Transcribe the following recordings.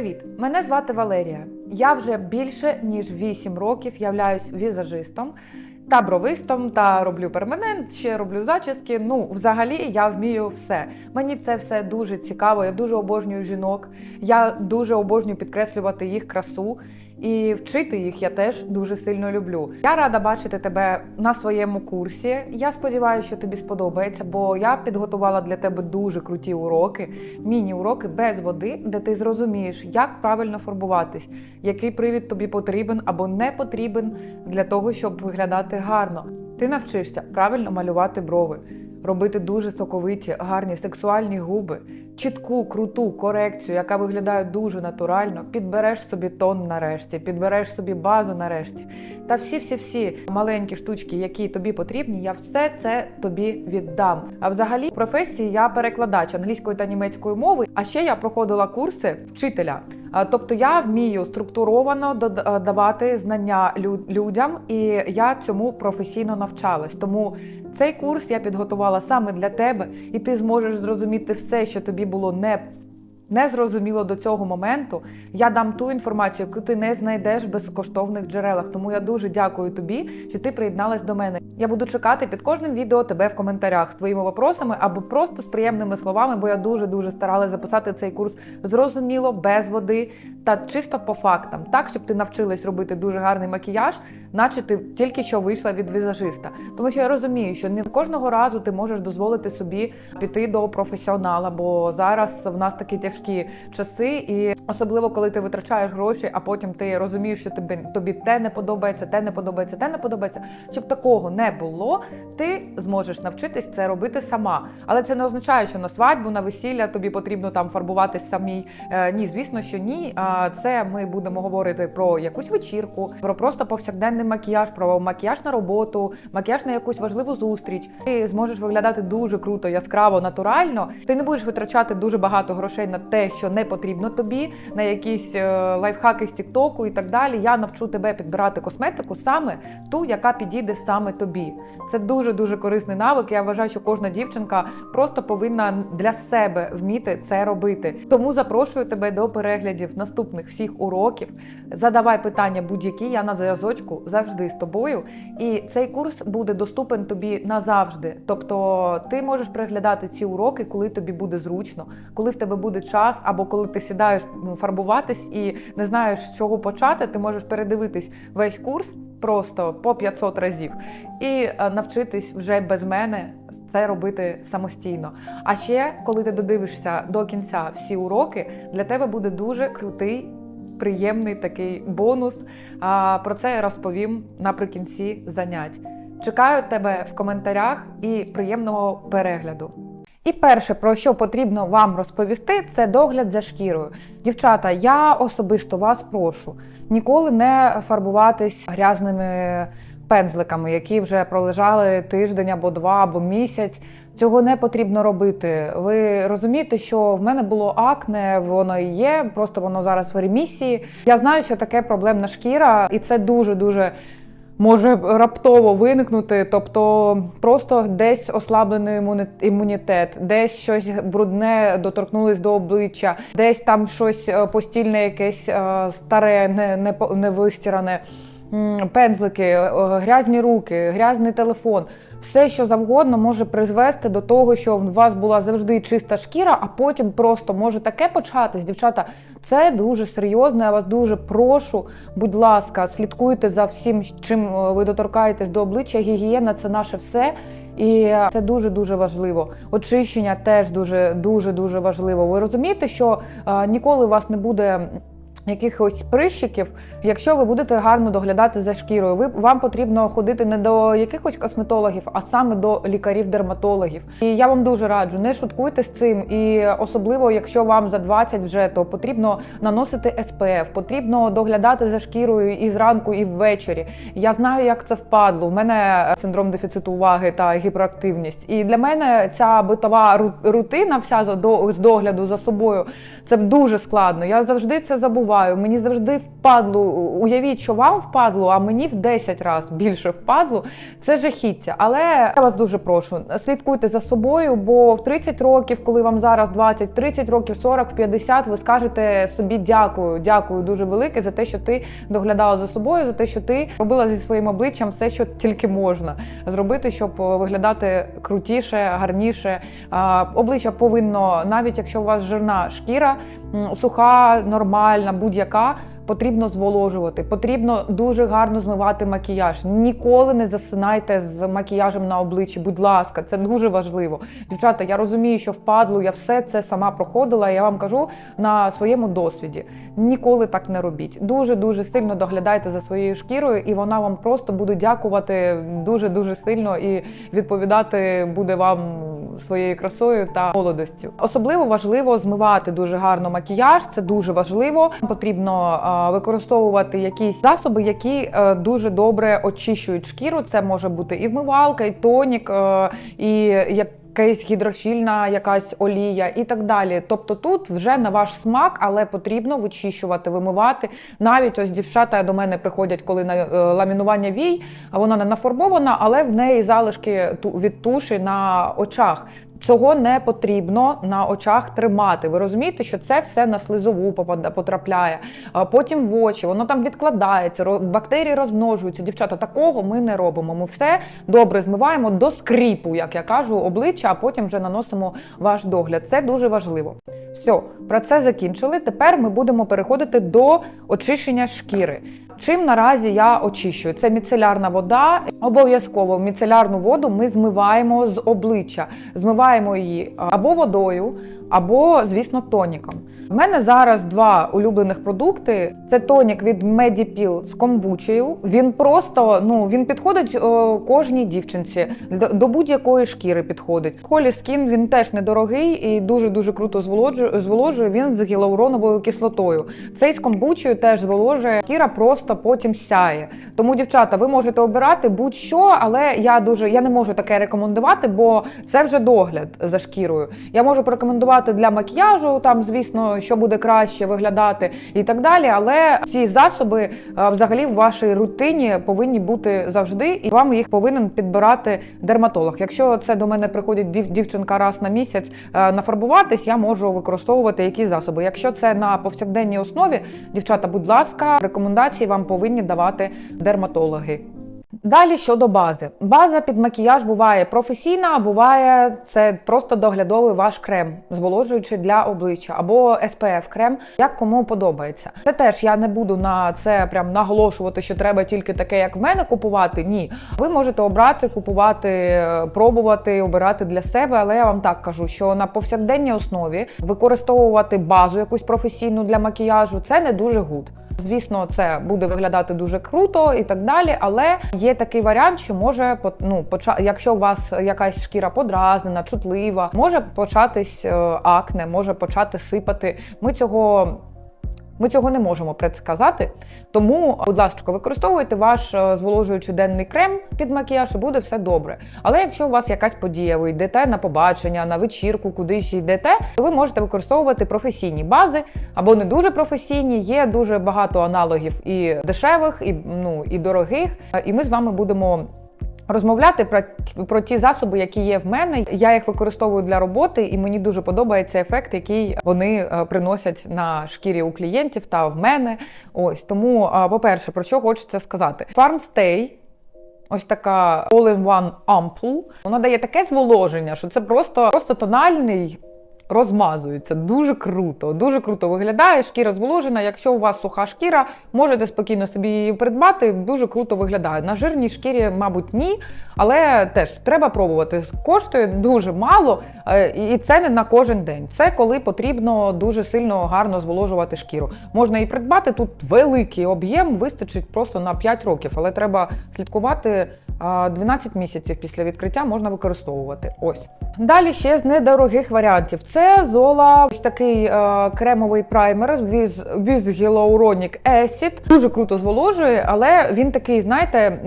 Привіт! Мене звати Валерія. Я вже більше ніж 8 років являюсь візажистом та бровистом, та роблю перманент, ще роблю зачіски. Ну, взагалі, я вмію все. Мені це все дуже цікаво. Я дуже обожнюю жінок. Я дуже обожнюю підкреслювати їх красу. І вчити їх я теж дуже сильно люблю. Я рада бачити тебе на своєму курсі. Я сподіваюся, що тобі сподобається, бо я підготувала для тебе дуже круті уроки, міні-уроки без води, де ти зрозумієш, як правильно фарбуватись, який привід тобі потрібен або не потрібен для того, щоб виглядати гарно. Ти навчишся правильно малювати брови, робити дуже соковиті, гарні сексуальні губи, чітку, круту корекцію, яка виглядає дуже натурально. Підбереш собі тон нарешті, підбереш собі базу нарешті. Та всі-всі-всі маленькі штучки, які тобі потрібні, я все це тобі віддам. А взагалі, в професії я перекладач англійської та німецької мови. А ще я проходила курси вчителя. Тобто я вмію структуровано давати знання лю- людям, і я цьому професійно навчалась. Тому цей курс я підготувала саме для тебе, і ти зможеш зрозуміти все, що тобі було не. Не зрозуміло до цього моменту. Я дам ту інформацію, яку ти не знайдеш в безкоштовних джерелах. Тому я дуже дякую тобі, що ти приєдналась до мене. Я буду чекати під кожним відео тебе в коментарях з твоїми вопросами або просто з приємними словами, бо я дуже дуже старалася записати цей курс зрозуміло, без води та чисто по фактам, так щоб ти навчилась робити дуже гарний макіяж, наче ти тільки що вийшла від візажиста. Тому що я розумію, що не кожного разу ти можеш дозволити собі піти до професіонала, бо зараз в нас такі тяжкі часи, і особливо коли ти витрачаєш гроші, а потім ти розумієш, що тобі тобі те не подобається, те не подобається, те не подобається. Щоб такого не було, ти зможеш навчитись це робити сама. Але це не означає, що на свадьбу, на весілля тобі потрібно там фарбуватись самій. Е, ні, звісно, що ні. А це ми будемо говорити про якусь вечірку, про просто повсякденний макіяж, про макіяж на роботу, макіяж на якусь важливу зустріч. Ти зможеш виглядати дуже круто, яскраво, натурально. Ти не будеш витрачати дуже багато грошей на те, що не потрібно тобі, на якісь е, лайфхаки з Тіктоку і так далі. Я навчу тебе підбирати косметику саме ту, яка підійде саме тобі. Це дуже дуже корисний навик. Я вважаю, що кожна дівчинка просто повинна для себе вміти це робити. Тому запрошую тебе до переглядів наступних всіх уроків. Задавай питання будь-які. Я на зв'язочку завжди з тобою. І цей курс буде доступен тобі назавжди. Тобто ти можеш переглядати ці уроки, коли тобі буде зручно, коли в тебе буде час, або коли ти сідаєш ну, фарбуватись і не знаєш, з чого почати. Ти можеш передивитись весь курс просто по 500 разів і е, навчитись вже без мене. Це робити самостійно. А ще, коли ти додивишся до кінця всі уроки, для тебе буде дуже крутий, приємний такий бонус. Про це я розповім наприкінці занять. Чекаю тебе в коментарях і приємного перегляду. І перше, про що потрібно вам розповісти, це догляд за шкірою. Дівчата, я особисто вас прошу ніколи не фарбуватись грязними пензликами, які вже пролежали тиждень або два, або місяць. Цього не потрібно робити. Ви розумієте, що в мене було акне, воно і є, просто воно зараз в ремісії. Я знаю, що таке проблемна шкіра, і це дуже дуже. Може раптово виникнути, тобто просто десь ослаблений імуні- імунітет, десь щось брудне доторкнулись до обличчя, десь там щось е, постільне, якесь е, старе, не, не, не вистиране, м, пензлики, е, грязні руки, грязний телефон. Все, що завгодно, може призвести до того, що у вас була завжди чиста шкіра, а потім просто може таке початись. Дівчата, це дуже серйозно. Я вас дуже прошу. Будь ласка, слідкуйте за всім, чим е, ви доторкаєтесь до обличчя. Гігієна це наше все. І це дуже дуже важливо. Очищення теж дуже дуже дуже важливо. Ви розумієте, що е, ніколи вас не буде. Якихось прищиків, якщо ви будете гарно доглядати за шкірою, ви вам потрібно ходити не до якихось косметологів, а саме до лікарів-дерматологів. І я вам дуже раджу, не шуткуйте з цим. І особливо, якщо вам за 20 вже, то потрібно наносити СПФ, потрібно доглядати за шкірою і зранку, і ввечері. Я знаю, як це впадло. У мене синдром дефіциту уваги та гіперактивність. І для мене ця битова ру- рутина, вся з догляду за собою, це дуже складно. Я завжди це забуваю. Змиваю, мені завжди впадло. Уявіть, що вам впадло, а мені в 10 разів більше впадло. Це жахіття. Але я вас дуже прошу, слідкуйте за собою, бо в 30 років, коли вам зараз 20, 30 років, 40, в 50, ви скажете собі дякую, дякую дуже велике за те, що ти доглядала за собою, за те, що ти робила зі своїм обличчям все, що тільки можна зробити, щоб виглядати крутіше, гарніше. Обличчя повинно, навіть якщо у вас жирна шкіра, суха, нормальна, будь-яка. Потрібно зволожувати, потрібно дуже гарно змивати макіяж. Ніколи не засинайте з макіяжем на обличчі. Будь ласка, це дуже важливо. Дівчата, я розумію, що впадло, я все це сама проходила. Я вам кажу на своєму досвіді. Ніколи так не робіть. Дуже дуже сильно доглядайте за своєю шкірою, і вона вам просто буде дякувати дуже дуже сильно і відповідати буде вам своєю красою та молодостю. Особливо важливо змивати дуже гарно макіяж. Це дуже важливо. Потрібно використовувати якісь засоби, які е, дуже добре очищують шкіру. Це може бути і вмивалка, і тонік, е, і як. Якась гідрофільна якась олія і так далі. Тобто тут вже на ваш смак, але потрібно вичищувати, вимивати. Навіть ось дівчата до мене приходять, коли на е, ламінування вій, а вона не нафарбована, але в неї залишки ту- від туші на очах. Цього не потрібно на очах тримати. Ви розумієте, що це все на слизову потрапляє, потім в очі, воно там відкладається, бактерії розмножуються. Дівчата, такого ми не робимо. Ми все добре змиваємо до скріпу, як я кажу, обличчя, а потім вже наносимо ваш догляд. Це дуже важливо. Все, про це закінчили. Тепер ми будемо переходити до очищення шкіри. Чим наразі я очищую? Це міцелярна вода. Обов'язково міцелярну воду ми змиваємо з обличчя. Змиваємо її або водою, або, звісно, тоніком. У мене зараз два улюблених продукти: це тонік від Medipil з комбучею. Він просто ну він підходить о, кожній дівчинці до, будь-якої шкіри підходить. Холі скін він теж недорогий і дуже дуже круто зволожує він з гіалуроновою кислотою. Цей з комбучею теж зволожує. Шкіра просто потім сяє. Тому, дівчата, ви можете обирати будь-що, але я дуже я не можу таке рекомендувати, бо це вже догляд за шкірою. Я можу порекомендувати для макіяжу, там, звісно, що буде краще виглядати і так далі. Але ці засоби е, взагалі в вашій рутині повинні бути завжди, і вам їх повинен підбирати дерматолог. Якщо це до мене приходить дів- дівчинка раз на місяць е, нафарбуватись, я можу використовувати які засоби. Якщо це на повсякденній основі, дівчата, будь ласка, рекомендації вам повинні давати дерматологи. Далі щодо бази. База під макіяж буває професійна, а буває це просто доглядовий ваш крем, зволожуючий для обличчя або SPF крем, як кому подобається. Це теж я не буду на це прям наголошувати, що треба тільки таке, як в мене купувати. Ні, ви можете обрати, купувати, пробувати, обирати для себе. Але я вам так кажу, що на повсякденній основі використовувати базу якусь професійну для макіяжу це не дуже гуд. Звісно, це буде виглядати дуже круто і так далі. Але є такий варіант, що може ну, поча... якщо у вас якась шкіра подразнена, чутлива, може початись е, акне, може почати сипати. Ми цього. Ми цього не можемо предсказати, тому, будь ласка, використовуйте ваш е, зволожуючий денний крем під макіяж, і буде все добре. Але якщо у вас якась подія, ви йдете на побачення, на вечірку, кудись йдете, то ви можете використовувати професійні бази або не дуже професійні. Є дуже багато аналогів і дешевих, і ну і дорогих. І ми з вами будемо. Розмовляти про, про ті засоби, які є в мене. Я їх використовую для роботи, і мені дуже подобається ефект, який вони е, приносять на шкірі у клієнтів та в мене. Ось тому, е, по-перше, про що хочеться сказати: Farmstay Ось така all-in-one ampoule. Вона дає таке зволоження, що це просто, просто тональний. Розмазується дуже круто, дуже круто виглядає. Шкіра зволожена. Якщо у вас суха шкіра, можете спокійно собі її придбати. Дуже круто виглядає. На жирній шкірі, мабуть, ні, але теж треба пробувати. Коштує дуже мало, е, і це не на кожен день. Це коли потрібно дуже сильно гарно зволожувати шкіру. Можна і придбати тут великий об'єм, вистачить просто на 5 років, але треба слідкувати. А, 12 місяців після відкриття можна використовувати. Ось далі ще з недорогих варіантів. Це зола, ось такий е, кремовий праймер Віз Hyaluronic Acid. Дуже круто зволожує, але він такий, знаєте,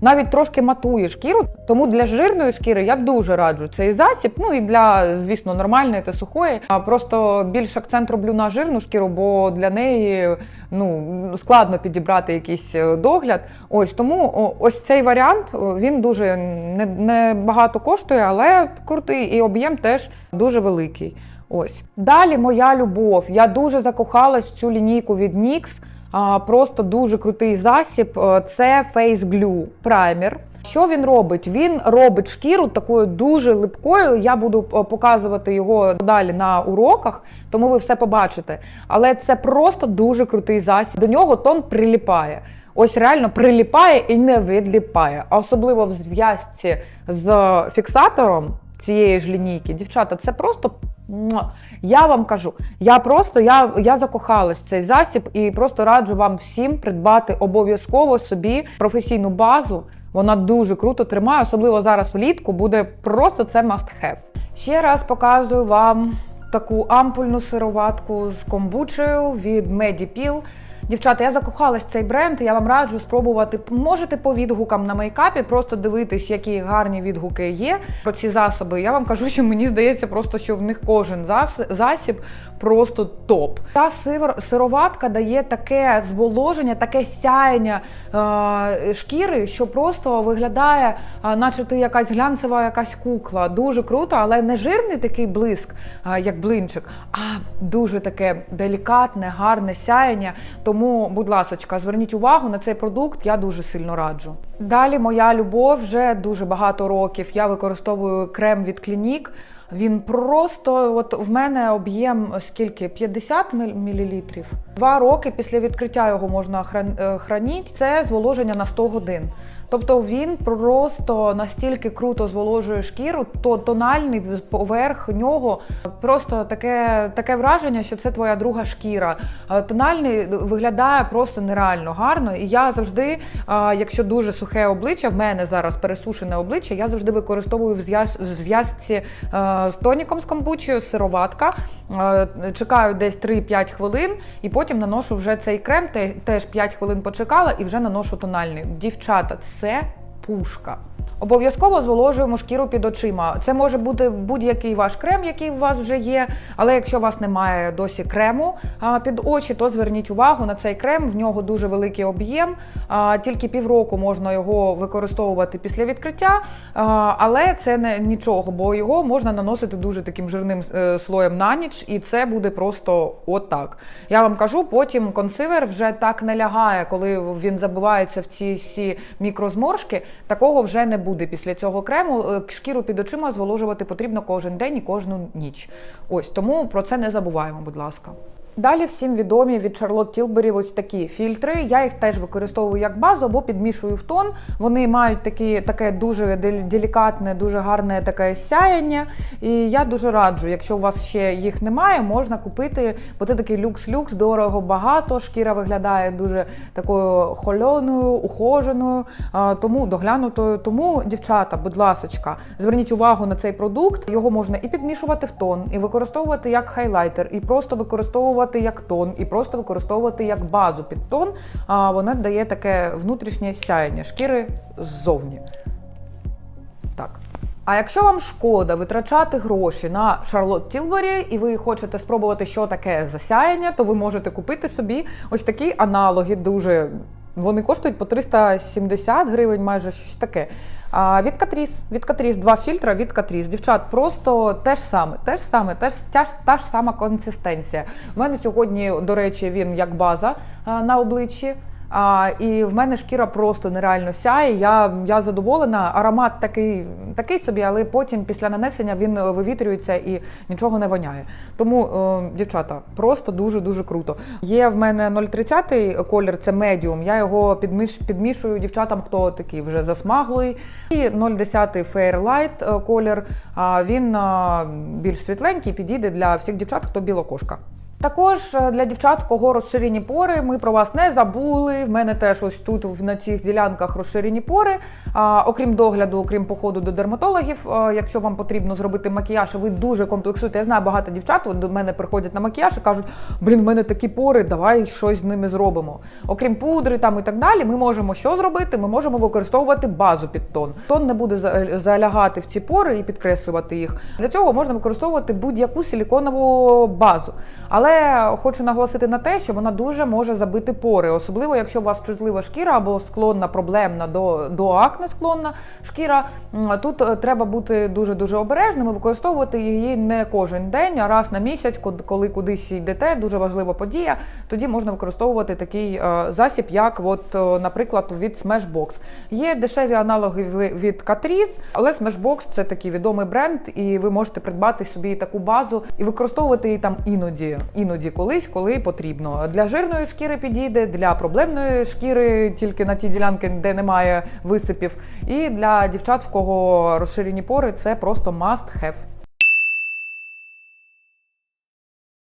навіть трошки матує шкіру. Тому для жирної шкіри я дуже раджу цей засіб. Ну і для, звісно, нормальної та сухої. А просто більш акцент роблю на жирну шкіру, бо для неї ну складно підібрати якийсь е, догляд. Ось тому ось цей варіант він дуже не, не багато коштує, але крутий і об'єм теж дуже великий. Ось далі моя любов. Я дуже закохалась в цю лінійку від NYX. Просто дуже крутий засіб. Е, Це Face Glue праймер. Що він робить? Він робить шкіру такою дуже липкою. Я буду е, показувати його далі на уроках, тому ви все побачите. Але це просто дуже крутий засіб. До нього тон приліпає. Ось реально приліпає і не відліпає. А особливо в зв'язці з фіксатором цієї ж лінійки. Дівчата, це просто. Я вам кажу, я просто я, я закохалась в цей засіб і просто раджу вам всім придбати обов'язково собі професійну базу. Вона дуже круто тримає, особливо зараз влітку буде просто це must have. Ще раз показую вам таку ампульну сироватку з комбучею від Medipil. Дівчата, я закохалась в цей бренд. Я вам раджу спробувати. Можете по відгукам на мейкапі просто дивитись, які гарні відгуки є про ці засоби. Я вам кажу, що мені здається, просто що в них кожен зас- засіб просто топ. Та сивор- сироватка дає таке зволоження, таке сяєння е- шкіри, що просто виглядає, е, наче ти якась глянцева якась кукла. Дуже круто, але не жирний такий блиск, е, як блинчик, а дуже таке делікатне, гарне сяєння. Тому, будь ласочка, зверніть увагу на цей продукт, я дуже сильно раджу. Далі моя любов вже дуже багато років. Я використовую крем від Clinique. Він просто, от в мене об'єм скільки? 50 мл. Два роки після відкриття його можна хран- е. Це зволоження на 100 годин. Тобто він просто настільки круто зволожує шкіру, то тональний поверх нього просто таке, таке враження, що це твоя друга шкіра. Тональний виглядає просто нереально гарно. І я завжди, якщо дуже сухе обличчя, в мене зараз пересушене обличчя, я завжди використовую в зв'язці з тоніком з комбучею, сироватка. Чекаю десь 3-5 хвилин, і потім наношу вже цей крем. те- Теж 5 хвилин почекала і вже наношу тональний. Дівчата, це пушка. Обов'язково зволожуємо шкіру під очима. Це може бути будь-який ваш крем, який у вас вже є. Але якщо у вас немає досі крему під очі, то зверніть увагу на цей крем. В нього дуже великий об'єм. Тільки півроку можна його використовувати після відкриття, але це не нічого, бо його можна наносити дуже таким жирним е, слоєм на ніч, і це буде просто отак. Я вам кажу, потім консилер вже так не лягає, коли він забивається в ці всі мікрозморшки. Такого вже не буде після цього крему. Е, Шкіру під очима зволожувати потрібно кожен день і кожну ніч. Ось тому про це не забуваємо, будь ласка. Далі всім відомі від Charlotte Tilbury ось такі фільтри. Я їх теж використовую як базу або підмішую в тон. Вони мають такі, таке дуже делікатне, дуже гарне таке сяяння. І я дуже раджу, якщо у вас ще їх немає, можна купити, бо це такий люкс-люкс, дорого, багато. Шкіра виглядає дуже такою хольоною, ухоженою, тому доглянутою. Тому, дівчата, будь ласочка, зверніть увагу на цей продукт. Його можна і підмішувати в тон, і використовувати як хайлайтер, і просто використовувати як тон, і просто використовувати як базу під тон. А воно дає таке внутрішнє сяєння шкіри ззовні. Так. А якщо вам шкода витрачати гроші на Шарлот Tilbury і ви хочете спробувати, що таке засяяння, то ви можете купити собі ось такі аналоги, дуже вони коштують по 370 гривень, майже щось таке. А від Катріс, від Катріс, два фільтра від Катріс. Дівчат, просто те ж саме, те ж саме, те ж, та, та ж сама консистенція. У мене сьогодні, до речі, він як база на обличчі. А, і в мене шкіра просто нереально сяє. Я, я задоволена. Аромат такий, такий собі, але потім після нанесення він вивітрюється і нічого не воняє. Тому, е, дівчата, просто дуже дуже круто. Є в мене 0,30 колір, це медіум. Я його підміш, підмішую дівчатам, хто такий вже засмаглий. І 0,10 Fairlight е, колір. А він е, більш світленький, підійде для всіх дівчат, хто білокошка. Також е, для дівчат, кого розширені пори, ми про вас не забули. В мене теж ось тут на цих ділянках розширені пори. А, окрім догляду, окрім походу до дерматологів, а, якщо вам потрібно зробити макіяж, ви дуже комплексуєте. Я знаю багато дівчат от до мене приходять на макіяж і кажуть: блін, в мене такі пори, давай щось з ними зробимо. Окрім пудри там і так далі, ми можемо що зробити? Ми можемо використовувати базу під тон. Тон не буде залягати в ці пори і підкреслювати їх. Для цього можна використовувати будь-яку силіконову базу. Але хочу наголосити на те, що вона дуже може забити пори, особливо якщо у вас чутлива шкіра або склонна проблемна до, до акне склонна шкіра. Тут е, треба бути дуже дуже обережним і використовувати її не кожен день, а раз на місяць, коли кудись йдете, дуже важлива подія. Тоді можна використовувати такий е, засіб, як, от, е, наприклад, від Smashbox. Є дешеві аналоги від Catrice, але Smashbox – це такий відомий бренд, і ви можете придбати собі таку базу і використовувати її там іноді, іноді колись, коли потрібно. Для жирної шкіри підійде, для проблемної шкіри тільки на ті ділянки, де немає висипів. І для дівчат, в кого розширені пори, це просто must have.